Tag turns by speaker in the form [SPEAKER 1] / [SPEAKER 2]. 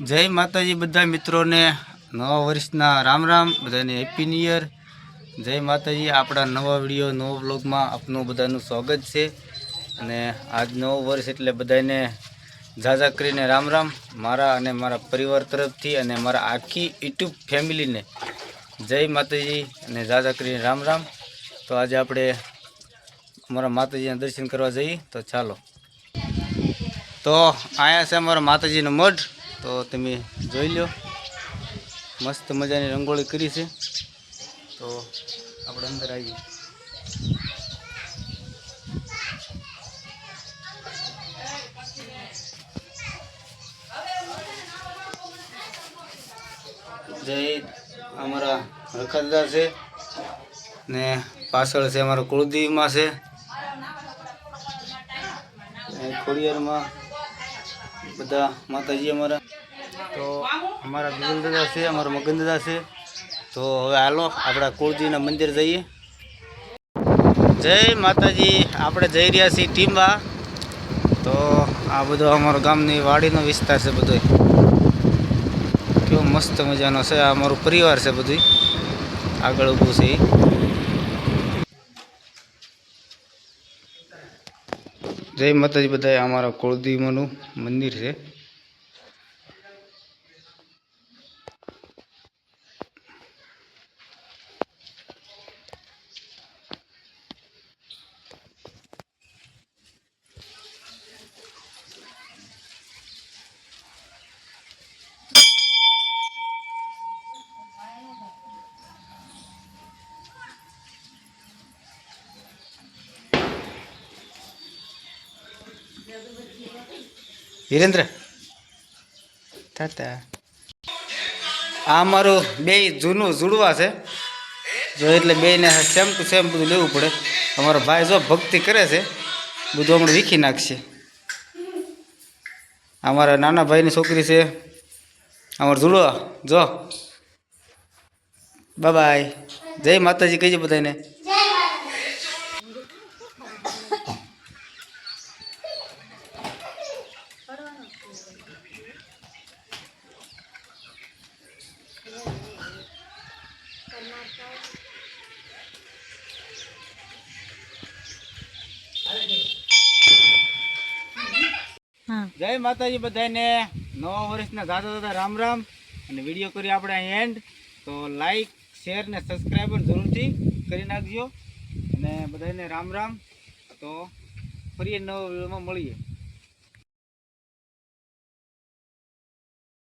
[SPEAKER 1] જય માતાજી બધા મિત્રોને, નવા વર્ષના રામ રામ, બધાને હેપી ન્યુ યર જય માતાજી, આપણા નવા વીડિયો, નવો બ્લોગમાં આપનું બધાનું સ્વાગત છે. અને આજ નવો વર્ષ એટલે બધાને ઝાઝા કરીને રામ રામ. મારા અને મારા પરિવાર તરફથી અને મારા આખી યુટ્યુબ ફેમિલીને જય માતાજી અને ઝાઝા કરીને રામ રામ. તો આજે આપણે અમારા માતાજીના દર્શન કરવા જઈએ. તો ચાલો. તો અહીંયા છે અમારા માતાજીનો મઢ. તો તમે જોઈ લો. મસ્ત મજાની રંગોળી કરી છે. તો આપણે અંદર આવીએ. જય અમારા રખતદાર છે. ને પાછળ છે અમારો કુળદેવીમાં છે. ખોડિયારમાં બધા માતાજી અમારા. તો અમારા બિજલ દાદા છે, અમારા મગન દાદા છે. તો હવે હાલો, આપણા કુળજીના મંદિર જઈએ. જય માતાજી, આપણે જઈ રહ્યા છીએ ટીમ્બા તો આ બધો અમારો ગામની વાડીનો વિસ્તાર છે બધો કેવો મસ્ત મજાનો છે, આ અમારું પરિવાર છે બધું આગળ ઊભું છે જય માતાજી બધા અમારા કુળદેવીનું મંદિર છે. હિરેન્દ્ર તાતા. આ અમારું બે જૂનું જુડવા છે. જો એટલે બેને સેમ ટુ સેમ બધું લેવું પડે. અમારો ભાઈ જો ભક્તિ કરે છે, બધું હમણાં વીખી નાખશે. અમારા નાના ભાઈની છોકરી છે, અમારો જુડવા. જો. બાય જય માતાજી કહીએ બધાને જય માતાજી બધાને. નવા વર્ષના દાદા દાદા રામ રામ. અને વીડિયો કરી આપણે એન્ડ તો લાઈક શેર ને સબસ્ક્રાઈબ જરૂરથી કરી નાખજો. અને બધાને રામ રામ. તો ફરી નવા વિડીયોમાં મળીએ.